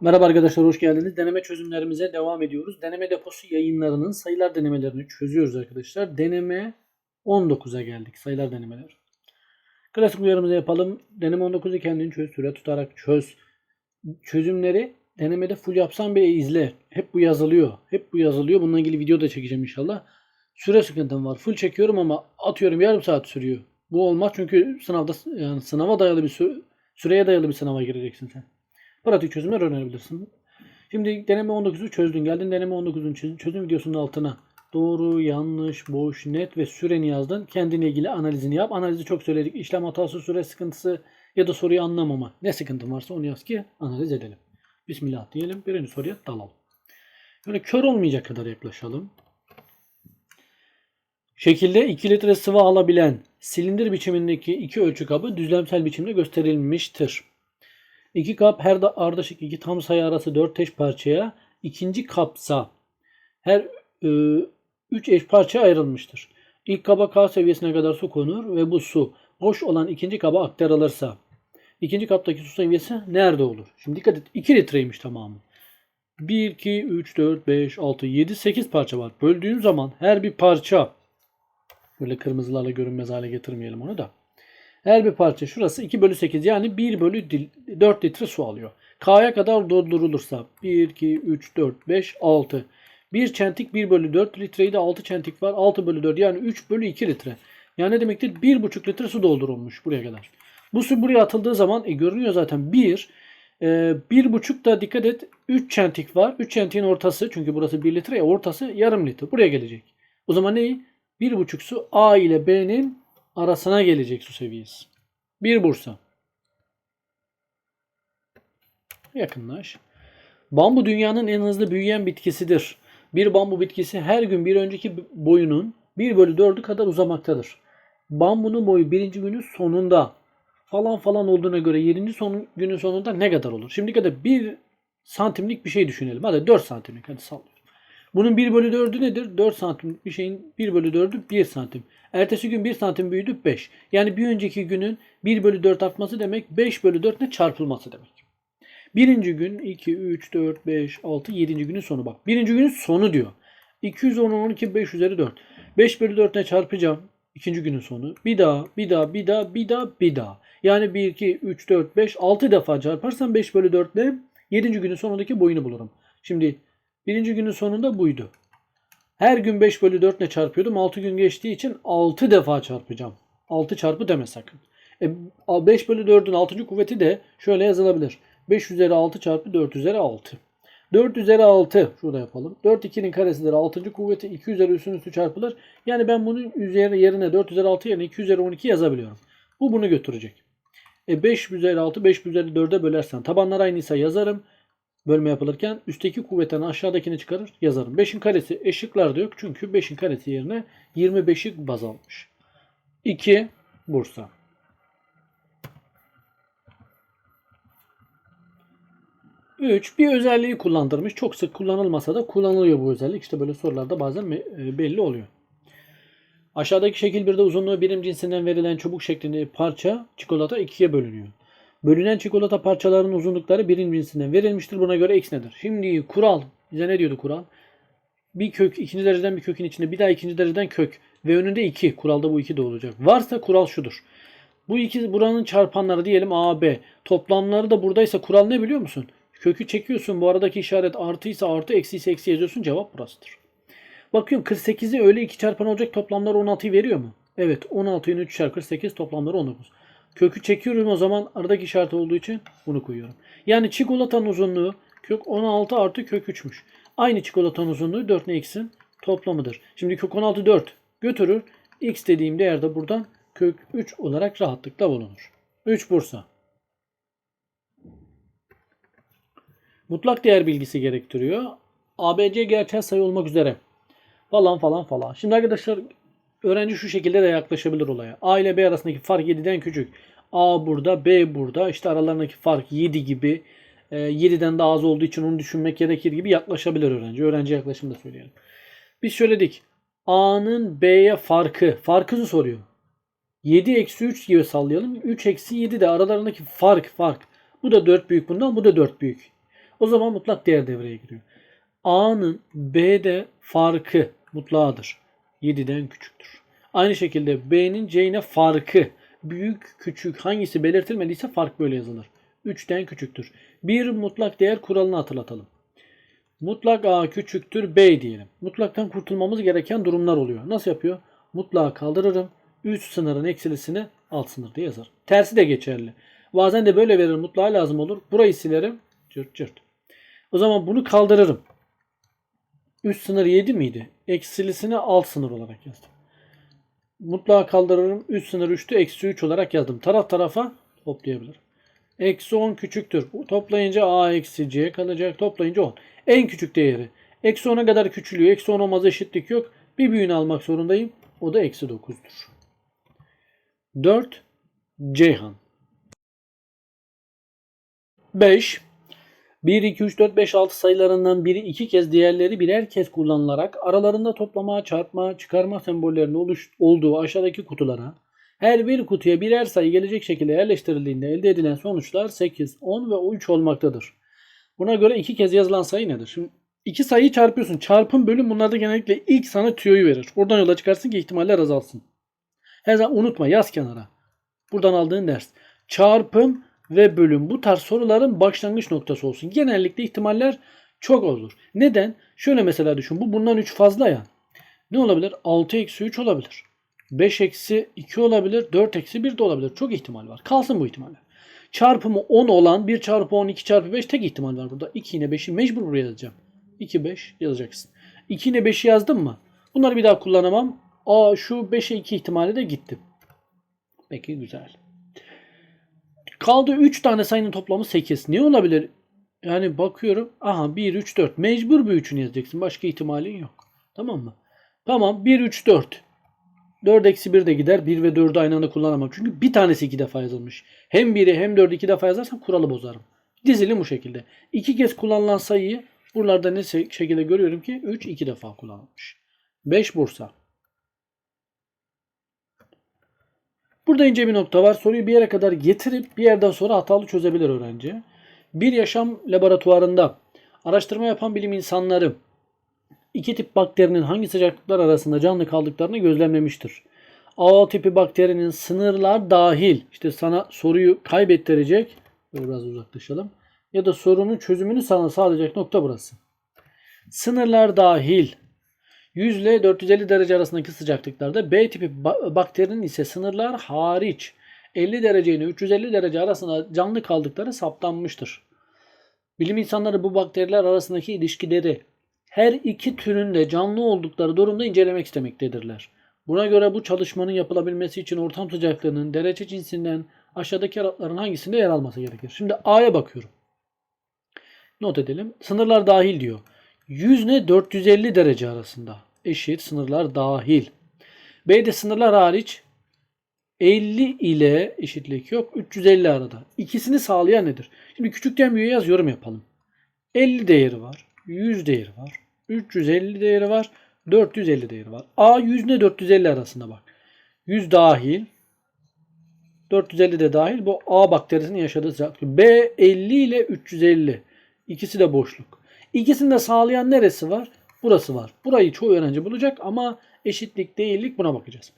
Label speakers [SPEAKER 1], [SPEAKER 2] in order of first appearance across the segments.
[SPEAKER 1] Merhaba arkadaşlar hoş geldiniz. Deneme çözümlerimize devam ediyoruz. Deneme deposu yayınlarının sayılar denemelerini çözüyoruz arkadaşlar. Deneme 19'a geldik. Sayılar denemeler. Klasik uyarımızı yapalım. Deneme 19'u kendin çöz. Süre tutarak çöz. Çözümleri denemede full yapsan bile izle. Hep bu yazılıyor. Hep bu yazılıyor. Bununla ilgili video da çekeceğim inşallah. Süre sıkıntım var. Full çekiyorum ama atıyorum yarım saat sürüyor. Bu olmaz çünkü sınavda yani sınava dayalı bir sü- süreye dayalı bir sınava gireceksin sen. Pratik çözümler öğrenebilirsin. Şimdi deneme 19'u çözdün. Geldin deneme 19'un çözüm, videosunun altına doğru, yanlış, boş, net ve süreni yazdın. Kendine ilgili analizini yap. Analizi çok söyledik. İşlem hatası, süre sıkıntısı ya da soruyu anlamama. Ne sıkıntın varsa onu yaz ki analiz edelim. Bismillah diyelim. Birinci soruya dalalım. Böyle kör olmayacak kadar yaklaşalım. Şekilde 2 litre sıvı alabilen silindir biçimindeki iki ölçü kabı düzlemsel biçimde gösterilmiştir. İki kap her da ardışık iki tam sayı arası dört eş parçaya ikinci kapsa her e, üç eş parçaya ayrılmıştır. İlk kaba K seviyesine kadar su konur ve bu su boş olan ikinci kaba aktarılırsa ikinci kaptaki su seviyesi nerede olur? Şimdi dikkat et 2 litreymiş tamamı. 1, 2, 3, 4, 5, 6, 7, 8 parça var. Böldüğün zaman her bir parça böyle kırmızılarla görünmez hale getirmeyelim onu da. Her bir parça şurası 2 bölü 8 yani 1 bölü dil- 4 litre su alıyor. K'ya kadar doldurulursa 1, 2, 3, 4, 5, 6. 1 çentik 1 bölü 4 litreyi de 6 çentik var. 6 bölü 4 yani 3 bölü 2 litre. Yani ne demektir? 1,5 litre su doldurulmuş buraya kadar. Bu su buraya atıldığı zaman e, görünüyor zaten 1. E, 1,5 da dikkat et 3 çentik var. 3 çentiğin ortası çünkü burası 1 litre ya ortası yarım litre. Buraya gelecek. O zaman ne? 1,5 su A ile B'nin arasına gelecek su seviyesi. Bir Bursa. Yakınlaş. Bambu dünyanın en hızlı büyüyen bitkisidir. Bir bambu bitkisi her gün bir önceki boyunun 1 bölü 4'ü kadar uzamaktadır. Bambunun boyu birinci günün sonunda falan falan olduğuna göre 7. Son, günün sonunda ne kadar olur? Şimdi kadar 1 santimlik bir şey düşünelim. Hadi 4 santimlik hadi sallıyorum. Bunun 1 bölü 4'ü nedir? 4 santimlik bir şeyin 1 bölü 4'ü 1 santim. Ertesi gün 1 santim büyüdü 5. Yani bir önceki günün 1 bölü 4 artması demek 5 bölü 4 ne çarpılması demek. Birinci gün 2, 3, 4, 5, 6, 7. günün sonu bak. Birinci günün sonu diyor. 210, 12, 5 üzeri 4. 5 bölü 4 ne çarpacağım? İkinci günün sonu. Bir daha, bir daha, bir daha, bir daha, bir daha. Yani 1, 2, 3, 4, 5, 6 defa çarparsam 5 bölü 4 ile 7. günün sonundaki boyunu bulurum. Şimdi birinci günün sonunda buydu. Her gün 5 bölü 4 ne çarpıyordum? 6 gün geçtiği için 6 defa çarpacağım. 6 çarpı deme sakın. E, 5 bölü 4'ün 6. kuvveti de şöyle yazılabilir. 5 üzeri 6 çarpı 4 üzeri 6. 4 üzeri 6 şurada yapalım. 4 2'nin karesidir. 6. kuvveti 2 üzeri üstün üstü çarpılır. Yani ben bunun üzeri yerine 4 üzeri 6 yerine 2 üzeri 12 yazabiliyorum. Bu bunu götürecek. E 5 üzeri 6 5 üzeri 4'e bölersen tabanlar aynıysa yazarım. Bölme yapılırken üstteki kuvvetten aşağıdakini çıkarır yazarım. 5'in karesi eşiklarda yok. Çünkü 5'in karesi yerine 25'i baz almış. 2 Bursa. Üç bir özelliği kullandırmış. Çok sık kullanılmasa da kullanılıyor bu özellik. İşte böyle sorularda bazen e, belli oluyor. Aşağıdaki şekil 1'de uzunluğu birim cinsinden verilen çubuk şeklinde parça çikolata ikiye bölünüyor. Bölünen çikolata parçalarının uzunlukları birim cinsinden verilmiştir. Buna göre x nedir? Şimdi kural. Bize ne diyordu kural? Bir kök ikinci dereceden bir kökün içinde bir daha ikinci dereceden kök ve önünde 2. Kuralda bu 2 de olacak. Varsa kural şudur. Bu iki buranın çarpanları diyelim A, B. Toplamları da buradaysa kural ne biliyor musun? Kökü çekiyorsun. Bu aradaki işaret artıysa artı, eksiyse eksi yazıyorsun. Cevap burasıdır. Bakıyorum 48'i öyle iki çarpan olacak toplamları 16'yı veriyor mu? Evet 16'nın 3 çarpı 48 toplamları 19. Kökü çekiyorum o zaman aradaki işaret olduğu için bunu koyuyorum. Yani çikolatanın uzunluğu kök 16 artı kök 3'müş. Aynı çikolatanın uzunluğu 4 ne x'in toplamıdır. Şimdi kök 16 4 götürür. x dediğim değer de buradan kök 3 olarak rahatlıkla bulunur. 3 Bursa. Mutlak değer bilgisi gerektiriyor. ABC gerçel sayı olmak üzere. Falan falan falan. Şimdi arkadaşlar öğrenci şu şekilde de yaklaşabilir olaya. A ile B arasındaki fark 7'den küçük. A burada, B burada. İşte aralarındaki fark 7 gibi. E, 7'den daha az olduğu için onu düşünmek gerekir gibi yaklaşabilir öğrenci. Öğrenci yaklaşımı da söyleyelim. Biz söyledik. A'nın B'ye farkı. Farkını soruyor. 7 eksi 3 gibi sallayalım. 3 eksi 7 de aralarındaki fark fark. Bu da 4 büyük bundan bu da 4 büyük. O zaman mutlak değer devreye giriyor. A'nın B'de farkı mutlağıdır. 7'den küçüktür. Aynı şekilde B'nin C'ne farkı büyük küçük hangisi belirtilmediyse fark böyle yazılır. 3'ten küçüktür. Bir mutlak değer kuralını hatırlatalım. Mutlak A küçüktür B diyelim. Mutlaktan kurtulmamız gereken durumlar oluyor. Nasıl yapıyor? Mutlağı kaldırırım. Üst sınırın eksilisini alt sınır diye yazar. Tersi de geçerli. Bazen de böyle verir mutlağa lazım olur. Burayı silerim. Cırt cırt. O zaman bunu kaldırırım. Üst sınır 7 miydi? Eksilisini alt sınır olarak yazdım. Mutlağı kaldırırım. Üst sınır 3'tü. Eksi 3 olarak yazdım. Taraf tarafa toplayabilirim. Eksi 10 küçüktür. Toplayınca A eksi C kalacak. Toplayınca 10. En küçük değeri. Eksi 10'a kadar küçülüyor. Eksi 10 olmaz eşitlik yok. Bir büyüğünü almak zorundayım. O da eksi 9'dur. 4. Ceyhan. 5. 1, 2, 3, 4, 5, 6 sayılarından biri iki kez diğerleri birer kez kullanılarak aralarında toplama, çarpma, çıkarma sembollerinin oluş, olduğu aşağıdaki kutulara her bir kutuya birer sayı gelecek şekilde yerleştirildiğinde elde edilen sonuçlar 8, 10 ve 3 olmaktadır. Buna göre iki kez yazılan sayı nedir? Şimdi iki sayıyı çarpıyorsun. Çarpım bölüm bunlarda genellikle ilk sana tüyoyu verir. Oradan yola çıkarsın ki ihtimaller azalsın. Her zaman unutma yaz kenara. Buradan aldığın ders. Çarpım ve bölüm bu tarz soruların başlangıç noktası olsun. Genellikle ihtimaller çok olur. Neden? Şöyle mesela düşün. Bu bundan 3 fazla ya. Ne olabilir? 6 eksi 3 olabilir. 5 eksi 2 olabilir. 4 eksi 1 de olabilir. Çok ihtimal var. Kalsın bu ihtimaller. Çarpımı 10 olan 1 çarpı 10 2 çarpı 5 tek ihtimal var burada. 2 yine 5'i mecbur buraya yazacağım. 2 5 yazacaksın. 2 yine 5'i yazdım mı? Bunları bir daha kullanamam. Aa şu 5'e 2 ihtimali de gitti. Peki güzel. Kaldı 3 tane sayının toplamı 8. Ne olabilir? Yani bakıyorum. Aha 1, 3, 4. Mecbur bir 3'ünü yazacaksın. Başka ihtimalin yok. Tamam mı? Tamam 1, 3, 4. 4 eksi 1 de gider. 1 ve 4'ü aynı anda kullanamam. Çünkü bir tanesi iki defa yazılmış. Hem 1'i hem 4'ü iki defa yazarsam kuralı bozarım. Dizilim bu şekilde. İki kez kullanılan sayıyı buralarda ne şekilde görüyorum ki 3 iki defa kullanılmış. 5 Bursa. Burada ince bir nokta var. Soruyu bir yere kadar getirip bir yerden sonra hatalı çözebilir öğrenci. Bir yaşam laboratuvarında araştırma yapan bilim insanları iki tip bakterinin hangi sıcaklıklar arasında canlı kaldıklarını gözlemlemiştir. A tipi bakterinin sınırlar dahil işte sana soruyu kaybettirecek böyle biraz uzaklaşalım ya da sorunun çözümünü sana sağlayacak nokta burası. Sınırlar dahil 100 ile 450 derece arasındaki sıcaklıklarda B tipi bakterinin ise sınırlar hariç 50 derece ile 350 derece arasında canlı kaldıkları saptanmıştır. Bilim insanları bu bakteriler arasındaki ilişkileri her iki türün de canlı oldukları durumda incelemek istemektedirler. Buna göre bu çalışmanın yapılabilmesi için ortam sıcaklığının derece cinsinden aşağıdaki aralıkların hangisinde yer alması gerekir? Şimdi A'ya bakıyorum. Not edelim. Sınırlar dahil diyor. 100 ile 450 derece arasında. Eşit sınırlar dahil. B'de sınırlar hariç 50 ile eşitlik yok. 350 arada. İkisini sağlayan nedir? Şimdi küçükten büyüğe yaz yorum yapalım. 50 değeri var. 100 değeri var. 350 değeri var. 450 değeri var. A 100 ile 450 arasında bak. 100 dahil. 450 de dahil. Bu A bakterisinin yaşadığı sıcaklık. B 50 ile 350. İkisi de boşluk. İkisini de sağlayan neresi var? Burası var. Burayı çoğu öğrenci bulacak ama eşitlik değillik buna bakacağız.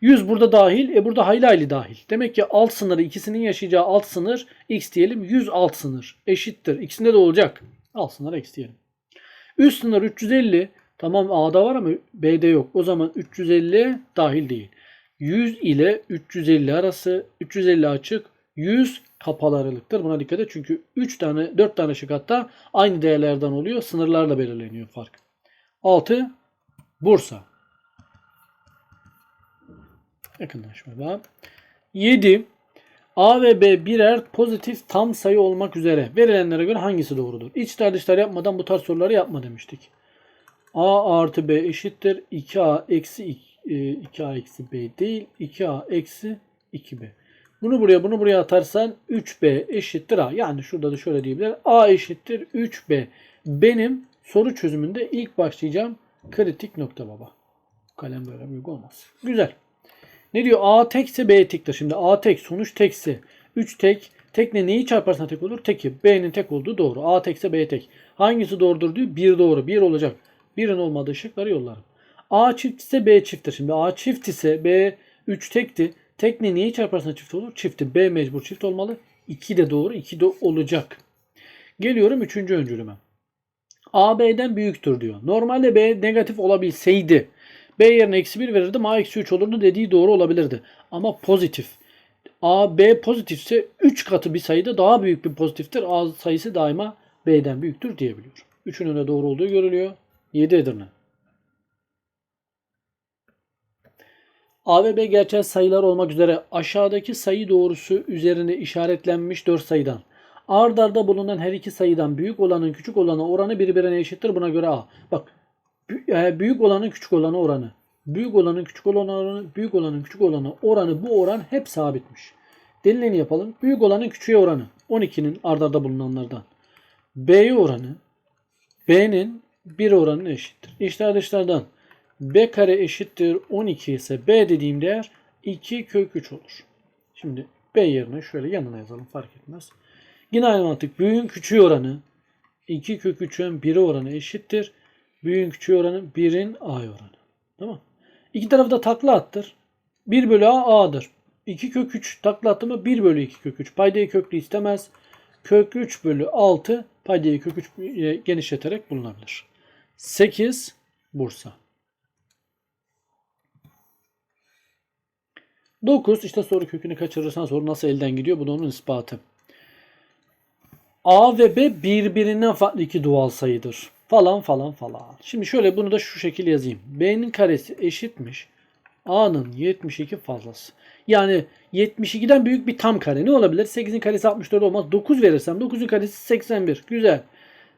[SPEAKER 1] 100 burada dahil. E burada hayli hayli dahil. Demek ki alt sınırı ikisinin yaşayacağı alt sınır x diyelim. 100 alt sınır eşittir. İkisinde de olacak. Alt sınır x diyelim. Üst sınır 350. Tamam A'da var ama B'de yok. O zaman 350 dahil değil. 100 ile 350 arası 350 açık 100 kapalı aralıktır. Buna dikkat et çünkü 3 tane 4 tane şık hatta aynı değerlerden oluyor. Sınırlarla belirleniyor fark. 6 Bursa. Yakınlaşma var. 7 A ve B birer pozitif tam sayı olmak üzere verilenlere göre hangisi doğrudur? İçler dışlar yapmadan bu tarz soruları yapma demiştik. A artı B eşittir 2A eksi 2A e, eksi B değil 2A eksi 2B. Bunu buraya bunu buraya atarsan 3B eşittir A. Yani şurada da şöyle diyebilir. A eşittir 3B. Benim soru çözümünde ilk başlayacağım kritik nokta baba. Kalem böyle büyük olmaz. Güzel. Ne diyor? A tekse B tektir. Şimdi A tek sonuç tekse 3 tek Tekne neyi çarparsan tek olur? Teki. B'nin tek olduğu doğru. A tekse B tek. Hangisi doğrudur diyor? 1 doğru. 1 olacak. 1'in olmadığı şıkları yollarım. A çift ise B çifttir. Şimdi A çift ise B 3 tekti. Tekne neyi çarparsan çift olur? Çifti. B mecbur çift olmalı. 2 de doğru. 2 de olacak. Geliyorum 3. öncülüme. A B'den büyüktür diyor. Normalde B negatif olabilseydi B yerine eksi 1 verirdim A eksi 3 olurdu dediği doğru olabilirdi. Ama pozitif. A B pozitifse 3 katı bir sayıda daha büyük bir pozitiftir. A sayısı daima B'den büyüktür diyebiliyor. Üçünün de doğru olduğu görülüyor. 7 Edirne. A ve B gerçel sayılar olmak üzere aşağıdaki sayı doğrusu üzerine işaretlenmiş 4 sayıdan ard arda bulunan her iki sayıdan büyük olanın küçük olana oranı birbirine eşittir. Buna göre A. Bak e, büyük olanın küçük olana oranı. Büyük olanın küçük olana oranı, büyük olanın küçük olana oranı bu oran hep sabitmiş. Denileni yapalım. Büyük olanın küçüğe oranı. 12'nin ard arda bulunanlardan. B'ye oranı B'nin 1 oranına eşittir. İçler dışlardan B kare eşittir 12 ise B dediğim değer 2 kök 3 olur. Şimdi B yerine şöyle yanına yazalım fark etmez. Yine aynı mantık. Büyüğün küçüğü oranı 2 kök 3'ün 1'i oranı eşittir. Büyüğün küçüğü oranı 1'in A oranı. Tamam. İki tarafı da takla attır. 1 bölü A A'dır. 2 kök 3 takla attı mı 1 bölü 2 kök 3. Paydayı köklü istemez. Kök 3 bölü 6 paydayı kök 3 ile genişleterek bulunabilir. 8 Bursa. 9 işte soru kökünü kaçırırsan soru nasıl elden gidiyor? Bu da onun ispatı. A ve B birbirinden farklı iki doğal sayıdır. Falan falan falan. Şimdi şöyle bunu da şu şekilde yazayım. B'nin karesi eşitmiş. A'nın 72 fazlası. Yani 72'den büyük bir tam kare. Ne olabilir? 8'in karesi 64 olmaz. 9 verirsem 9'un karesi 81. Güzel.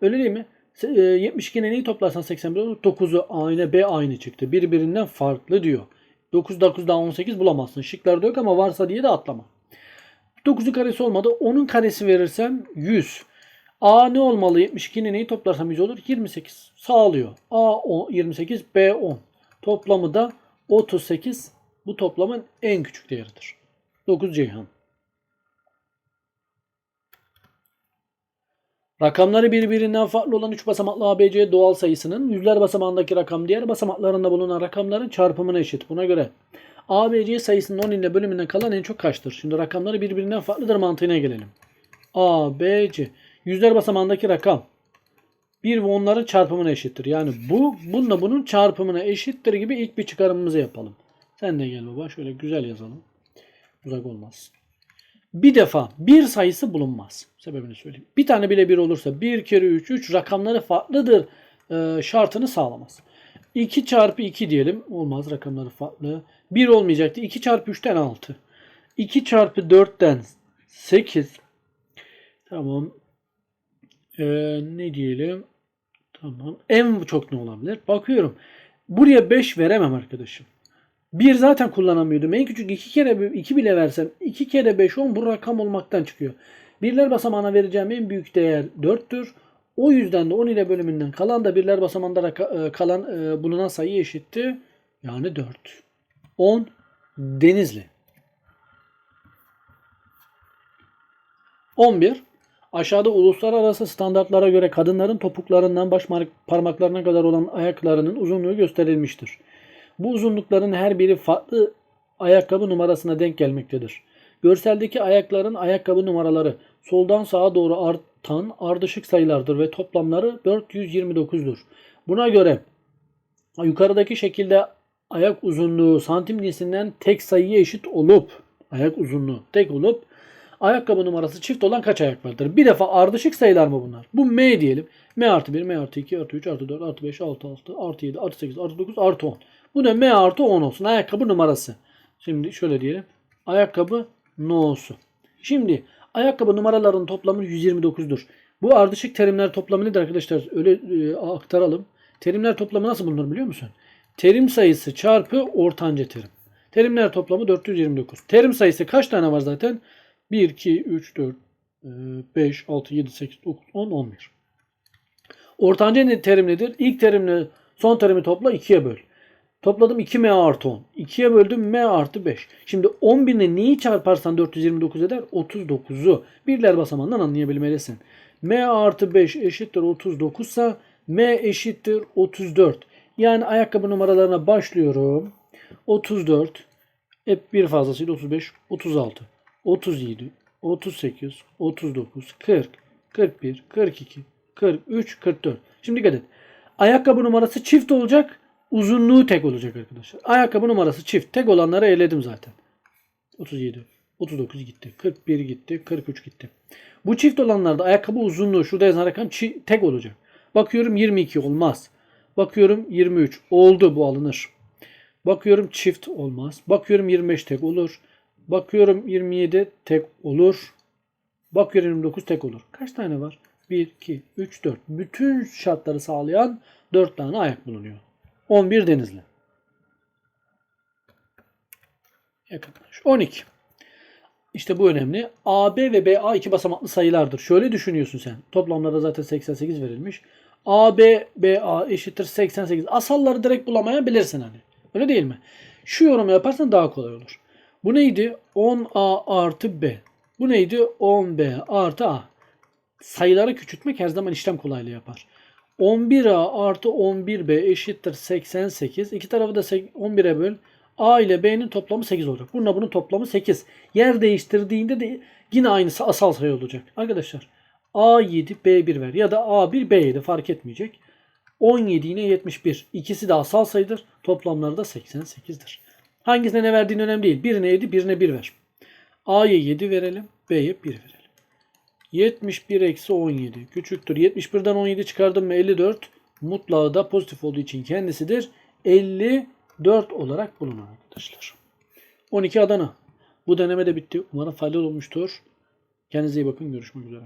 [SPEAKER 1] Öyle değil mi? Se- e, 72'nin neyi toplarsan 81 olur. 9'u aynı B aynı çıktı. Birbirinden farklı diyor. 9 9 daha 18 bulamazsın. Şıklarda yok ama varsa diye de atlama. 9'un karesi olmadı. 10'un karesi verirsem 100. A ne olmalı? 72'nin neyi toplarsam 100 olur? 28. Sağlıyor. A 10, 28, B 10. Toplamı da 38. Bu toplamın en küçük değeridir. 9 Ceyhan. Rakamları birbirinden farklı olan 3 basamaklı ABC doğal sayısının yüzler basamağındaki rakam diğer basamaklarında bulunan rakamların çarpımına eşit. Buna göre ABC sayısının 10 ile bölümünden kalan en çok kaçtır? Şimdi rakamları birbirinden farklıdır mantığına gelelim. A, B, C. Yüzler basamağındaki rakam 1 ve onların çarpımına eşittir. Yani bu bununla bunun çarpımına eşittir gibi ilk bir çıkarımımızı yapalım. Sen de gel baba şöyle güzel yazalım. Uzak olmaz. Bir defa bir sayısı bulunmaz. Sebebini söyleyeyim. Bir tane bile bir olursa 1 kere 3, 3 rakamları farklıdır e, şartını sağlamaz. 2 çarpı 2 diyelim. Olmaz rakamları farklı. 1 olmayacaktı. 2 çarpı 3'ten 6. 2 çarpı 4'ten 8. Tamam. Ee, ne diyelim? Tamam. En çok ne olabilir? Bakıyorum. Buraya 5 veremem arkadaşım. 1 zaten kullanamıyordum. En küçük 2 kere 2 bile versem 2 kere 5 10 bu rakam olmaktan çıkıyor. Birler basamağına vereceğim en büyük değer 4'tür. O yüzden de 10 ile bölümünden kalan da birler basamağında e, kalan e, bulunan sayı eşitti. Yani 4. 10 Denizli. 11. Aşağıda uluslararası standartlara göre kadınların topuklarından baş parmaklarına kadar olan ayaklarının uzunluğu gösterilmiştir. Bu uzunlukların her biri farklı ayakkabı numarasına denk gelmektedir. Görseldeki ayakların ayakkabı numaraları soldan sağa doğru artan ardışık sayılardır ve toplamları 429'dur. Buna göre yukarıdaki şekilde ayak uzunluğu santim cinsinden tek sayıya eşit olup ayak uzunluğu tek olup ayakkabı numarası çift olan kaç ayak vardır? Bir defa ardışık sayılar mı bunlar? Bu M diyelim. M artı 1, M artı 2, artı 3, artı 4, artı 5, artı 6, artı 7, artı 8, artı 9, artı 10. Bu da M artı 10 olsun. Ayakkabı numarası. Şimdi şöyle diyelim. Ayakkabı no'su. Şimdi ayakkabı numaralarının toplamı 129'dur. Bu ardışık terimler toplamı nedir arkadaşlar? Öyle e, aktaralım. Terimler toplamı nasıl bulunur biliyor musun? Terim sayısı çarpı ortanca terim. Terimler toplamı 429. Terim sayısı kaç tane var zaten? 1, 2, 3, 4, 5, 6, 7, 8, 9, 10, 11. Ortanca terim nedir? İlk terimle son terimi topla 2'ye böl. Topladım 2m artı 10. 2'ye böldüm m artı 5. Şimdi 11 ile neyi çarparsan 429 eder? 39'u. Birler basamağından anlayabilmelisin. m artı 5 eşittir 39 ise m eşittir 34. Yani ayakkabı numaralarına başlıyorum. 34 hep bir fazlasıyla 35, 36, 37, 38, 39, 40, 41, 42, 43, 44. Şimdi dikkat et. Ayakkabı numarası çift olacak. Uzunluğu tek olacak arkadaşlar. Ayakkabı numarası çift. Tek olanları eledim zaten. 37, 39 gitti. 41 gitti. 43 gitti. Bu çift olanlarda ayakkabı uzunluğu şurada yazan rakam çi- tek olacak. Bakıyorum 22 olmaz. Bakıyorum 23 oldu bu alınır. Bakıyorum çift olmaz. Bakıyorum 25 tek olur. Bakıyorum 27 tek olur. Bakıyorum 29 tek olur. Kaç tane var? 1, 2, 3, 4. Bütün şartları sağlayan 4 tane ayak bulunuyor. 11 denizli. Yakınlaş. 12. İşte bu önemli. AB ve BA iki basamaklı sayılardır. Şöyle düşünüyorsun sen. Toplamlarda zaten 88 verilmiş. AB, BA eşittir 88. Asalları direkt bulamayabilirsin hani. Öyle değil mi? Şu yorumu yaparsan daha kolay olur. Bu neydi? 10A artı B. Bu neydi? 10B artı A. Sayıları küçültmek her zaman işlem kolaylığı yapar. 11A artı 11B eşittir 88. İki tarafı da 11'e böl. A ile B'nin toplamı 8 olacak. Bununla bunun toplamı 8. Yer değiştirdiğinde de yine aynısı asal sayı olacak. Arkadaşlar A7 B1 ver ya da A1 B7 fark etmeyecek. 17 yine 71. İkisi de asal sayıdır. Toplamları da 88'dir. Hangisine ne verdiğin önemli değil. Birine 7 birine 1 ver. A'ya 7 verelim. B'ye 1 verelim. 71 eksi 17 küçüktür. 71'den 17 çıkardım mı 54. Mutlağı da pozitif olduğu için kendisidir. 54 olarak bulunur arkadaşlar. 12 Adana. Bu deneme de bitti. Umarım faydalı olmuştur. Kendinize iyi bakın. Görüşmek üzere.